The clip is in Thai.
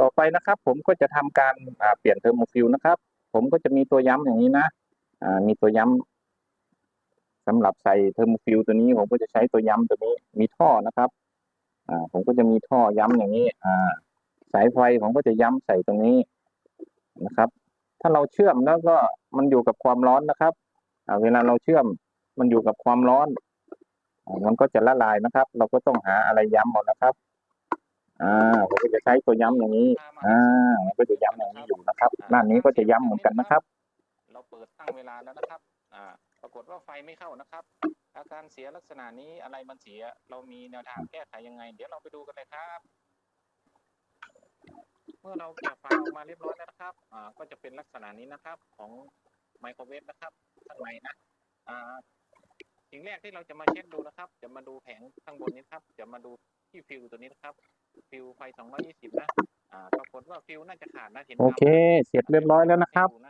ต่อไปนะครับ ผมก็จะทำการเปลี่ยนเทอร์โมฟิลนะครับ ผมก็จะมีตัวย้ำอย่างนี้นะมีตัวย้ำสำหรับใส่เทอร์โมฟิลตัวนี้ ผมก็จะใช้ตัวย้ำตัวนี้มีท่อนะครับผมก็จะมีท่อย้ำอย่างนี้สายไฟผมก็จะย้ำใส่ตรงนี้นะครับ ถ้าเราเชื่อมแล้วก็มันอยู่กับความร้อนนะครับเวลาเราเชื่อมมันอยู่กับความร้อน มันก็จะละลายนะครับ เราก็ต้องหาอะไรย้ำเอานะครับ อ่าผมก็จะใช้ตัวย้ำอย่างนี้อ่ามันก็จะย้ำอย่างนี้อยู่นะครับด้านนี้ก็จะย้ำเหมือนกันนะครับ เราเปิดตั้งเวลาแล้วนะครับอ่าปรากฏว่าไฟไม่เข้านะครับ อาการเสียลักษณะนี้อะไรมันเสีย เรามีแนวทางแก้ไขยังไง เดี๋ยวเราไปดูกันเลยครับ เมื่อเราแกะไฟล์ออกมาเรียบร้อยแล้วนะครับอ่าก็จะเป็นลักษณะนี้นะครับ ของไมโครเวฟนะครับข้างในนะอ่าสิ่งแรกที่เราจะมาเช็คดูนะครับ จะมาดูแผงข้างบนนี้ครับ จะมาดูที่ฟิวตัวนี้ นะครับฟิวไฟ220นะ อ่าปรากฏว่าฟิวน่าจะขาดนะเห็นโอเค เสร็จเรียบร้อยแล้วนะครับนะ